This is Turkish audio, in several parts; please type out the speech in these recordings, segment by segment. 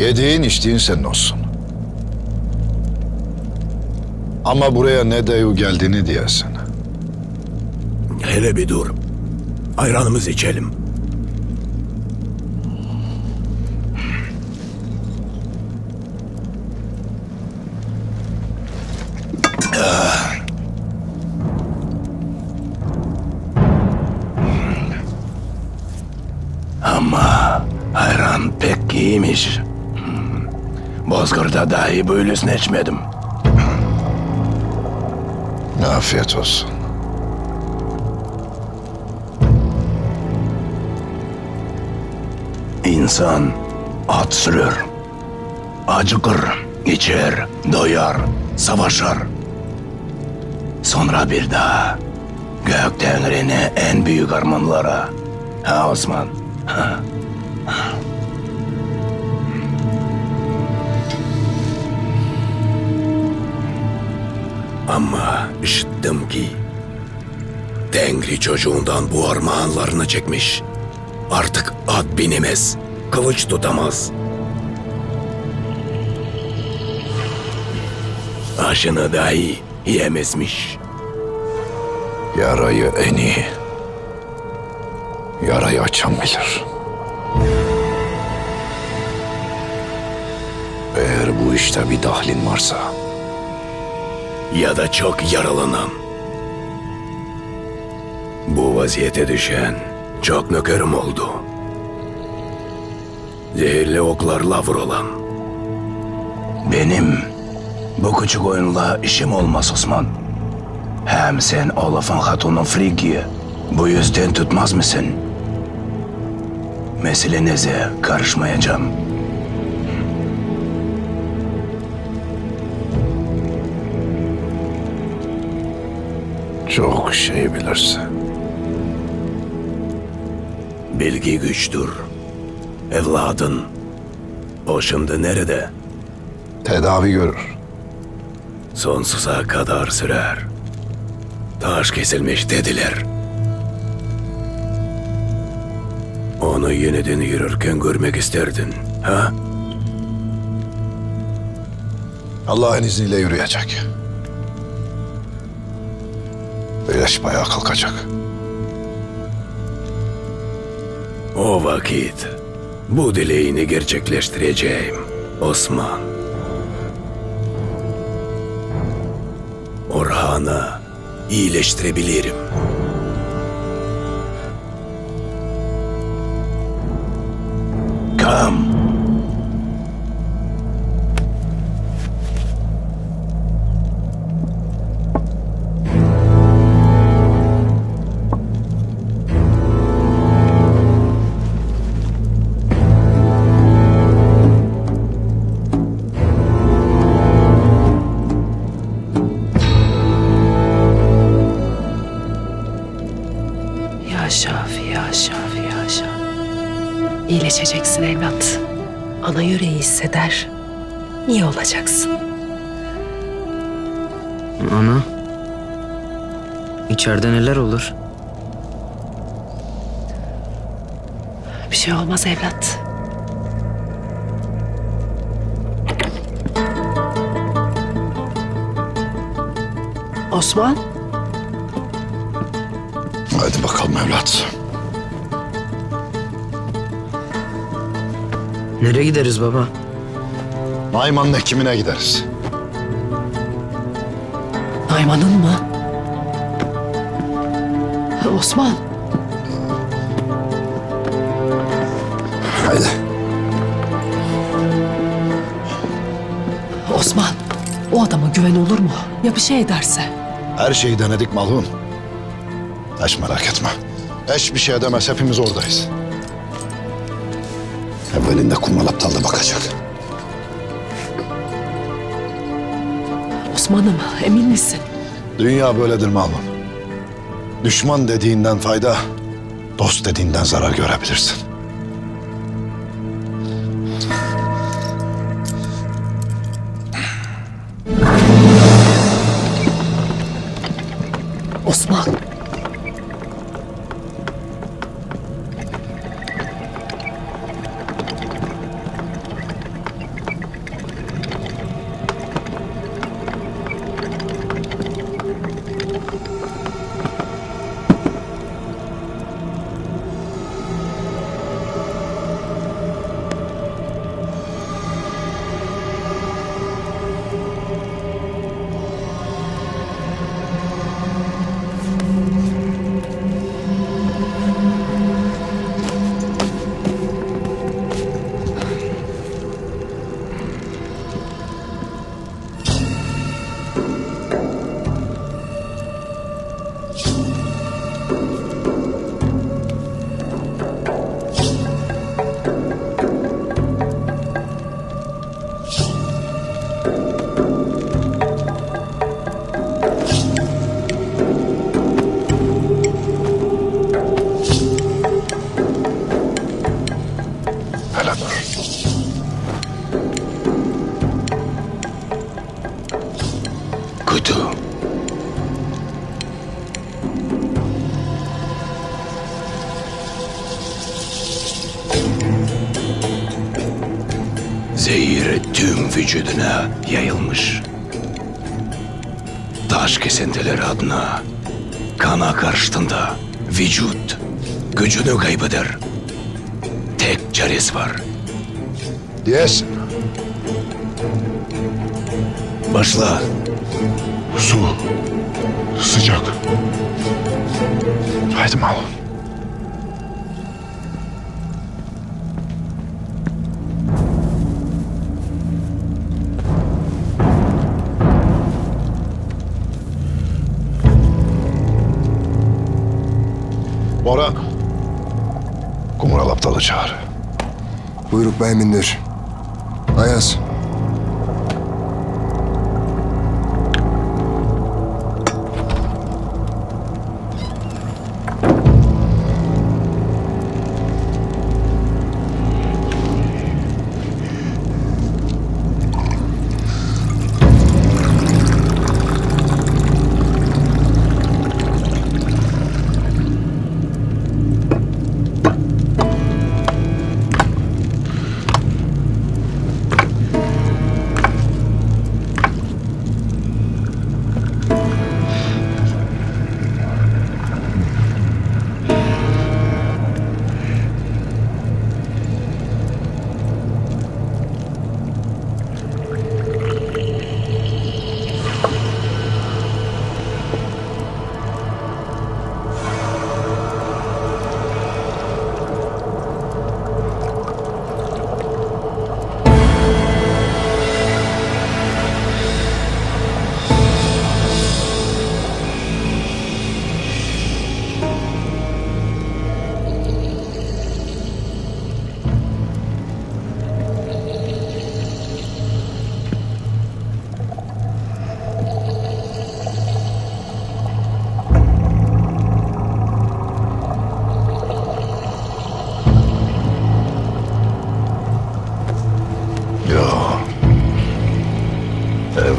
Yediğin içtiğin senin olsun. Ama buraya ne deyu geldiğini diyesin. Hele bir dur. Ayranımızı içelim. Ah. Ama ayran pek iyiymiş. Bozkır'da dahi böylesini içmedim. Afiyet olsun. İnsan at sürür, acıkır, içer, doyar, savaşır. Sonra bir daha gök tengrine en büyük armağanlara. Ha Osman? Ha. Ama işittim ki Tengri çocuğundan bu armağanlarını çekmiş. Artık at binemez, kılıç tutamaz. Aşını dahi yemezmiş. Yarayı en iyi. Yarayı açan bilir. Eğer bu işte bir dahlin varsa Ya da çok yaralanan. Bu vaziyete düşen çok nökerim oldu. Zehirli oklarla vurulan. Benim bu küçük oyunla işim olmaz Osman. Hem sen Olaf'ın hatunun Friggi. Bu yüzden tutmaz mısın? Meselenize karışmayacağım. Çok şey bilirsin. Bilgi güçtür. Evladın. O şimdi nerede? Tedavi görür. Sonsuza kadar sürer. Taş kesilmiş dediler. Onu yeniden yürürken görmek isterdin, ha? Allah'ın izniyle yürüyecek. Güneş bayağı kalkacak. O vakit bu dileğini gerçekleştireceğim Osman. Orhan'ı iyileştirebilirim. Ana yüreği hisseder. İyi olacaksın. Ana. İçeride neler olur? Bir şey olmaz evlat. Osman, Hadi bakalım evlat. Nereye gideriz baba? Nayman'ın hekimine gideriz. Nayman'ın mı? Osman, Haydi. Osman. O adama güven olur mu? Ya bir şey ederse? Her şeyi denedik malhun. Hiç merak etme. Hiçbir şey edemez. Hepimiz oradayız. Evvelinde kumral aptal da bakacak. Osman'ım, emin misin? Dünya böyledir malum. Düşman dediğinden fayda, dost dediğinden zarar görebilirsin. Osman. Zehir tüm vücuduna yayılmış. Taş kesintileri adına kana karşısında vücut gücünü kaybeder. Tek çaresi var. Diyesin. Başla. Su. Sıcak. Haydi mal. Çağır. Buyruk Beymindir. Ayaz.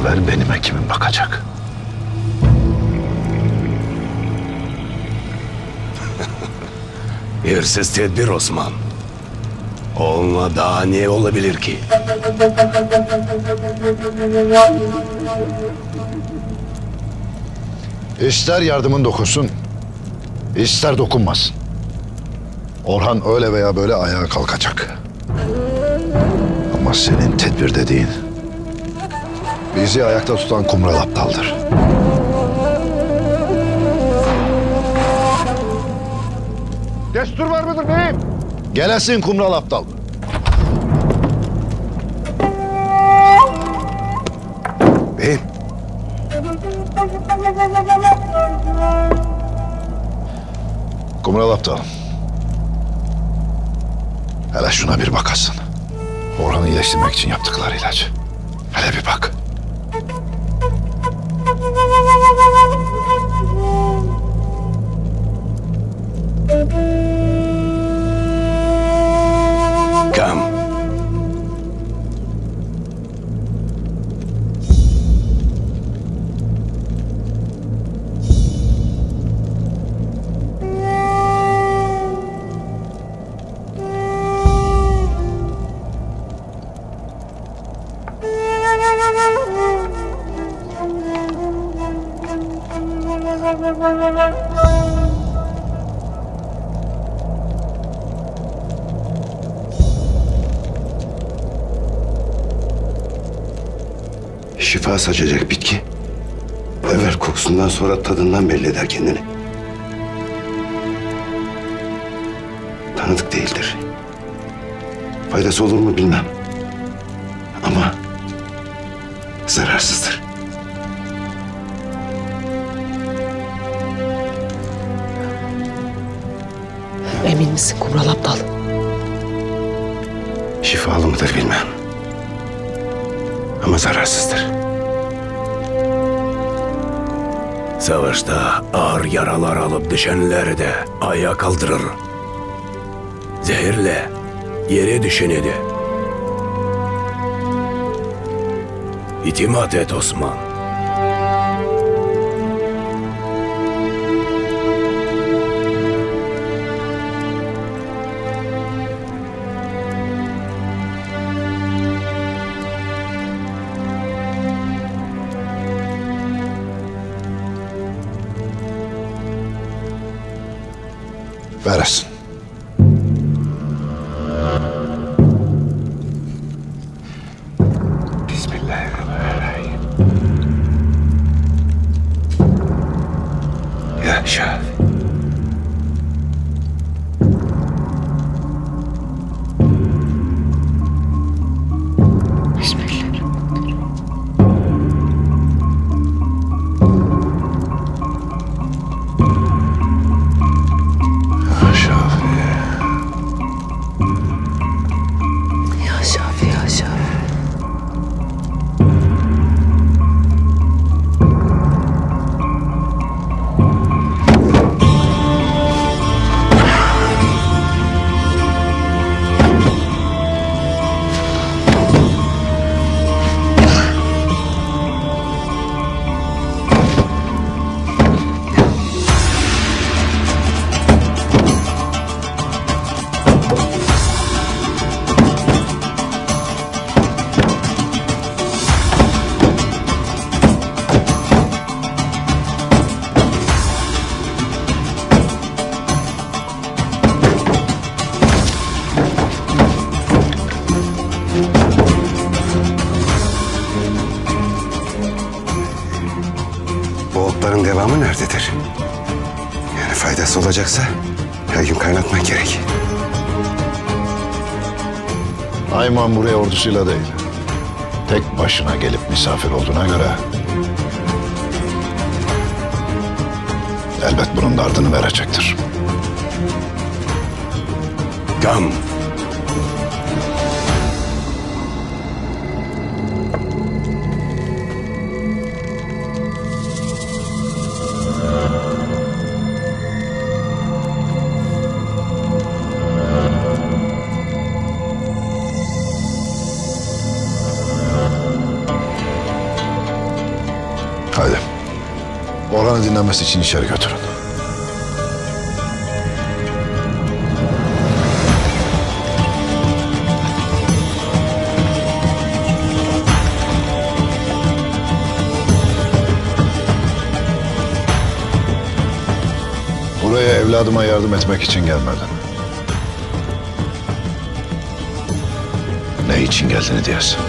Evvel benim ekibim bakacak. Hırsız tedbir Osman. Onunla daha ne olabilir ki? İster yardımın dokunsun, ister dokunmasın. Orhan öyle veya böyle ayağa kalkacak. Ama senin tedbir dediğin bizi ayakta tutan kumral aptaldır. Destur var mıdır beyim? Gelesin kumral aptal. Beyim. Kumral aptal. Hele şuna bir bakasın. Orhan'ı iyileştirmek için yaptıkları ilaç. Hele bir bak. Música Saçacak bitki. Evvel kokusundan sonra tadından belli eder kendini. Tanıdık değildir. Faydası olur mu bilmem. Ama zararsızdır. Emin misin Kumral Aptal? Şifalı mıdır bilmem. Ama zararsızdır. Savaşta ağır yaralar alıp düşenleri de ayağa kaldırır. Zehirle yere düşeni. İtimat et Osman. Veresin. Devamı nerededir? Yani faydası olacaksa her gün kaynatmak gerek. Ayman buraya ordusuyla değil. Tek başına gelip misafir olduğuna göre... Elbet bunun da ardını verecektir. Gam. Haydi. Orhan'ı dinlemesi için içeri götürün. Buraya evladıma yardım etmek için gelmedin. Ne için geldiğini diyorsun.